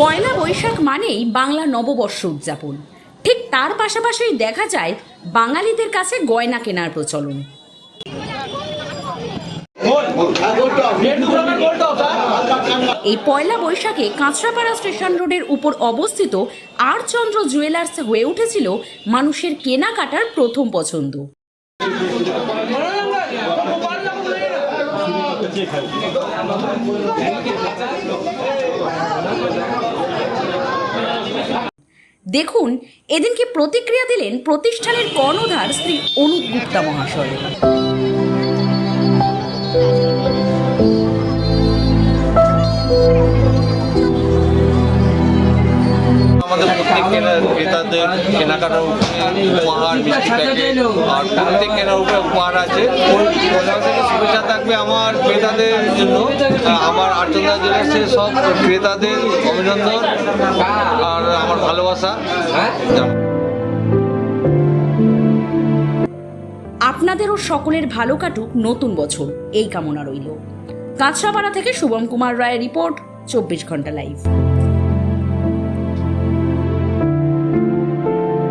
পয়লা বৈশাখ মানেই বাংলা নববর্ষ উদযাপন। ঠিক তার পাশাপাশি দেখা যায় বাঙালিদের কাছে গয়না কেনার প্রচলন। এই পয়লা বৈশাখে কাঁচরাপাড়া স্টেশন রোডের উপর অবস্থিত আর চন্দ্র জুয়েলার্স হয়ে উঠেছিল মানুষের কেনাকাটার প্রথম পছন্দ। দেখুন, এদিনকে প্রতিক্রিয়া দিলেন প্রতিষ্ঠানের কর্ণধার শ্রী অনুপ গুপ্তা মহাশয়। আমাদের প্রত্যেক ক্রেতাদের কেনাকাটার উপরে উপহার, মিষ্টি প্যাকেট, আর প্রত্যেক কেনার উপরে উপহার আছে। থেকে শুভেচ্ছা থাকবে আমার ক্রেতাদের জন্য। আমার আর্চন্দা জুয়েলার্সের সব ক্রেতাদের অভিনন্দন। আর আমার ভালোবাসা আপনাদেরও সকলের ভালো কাটুক নতুন বছর। এই কামনা রইল। কাছরাপাড়া থেকে শুভম কুমার রায়ের রিপোর্ট, চব্বিশ ঘণ্টা লাইভ।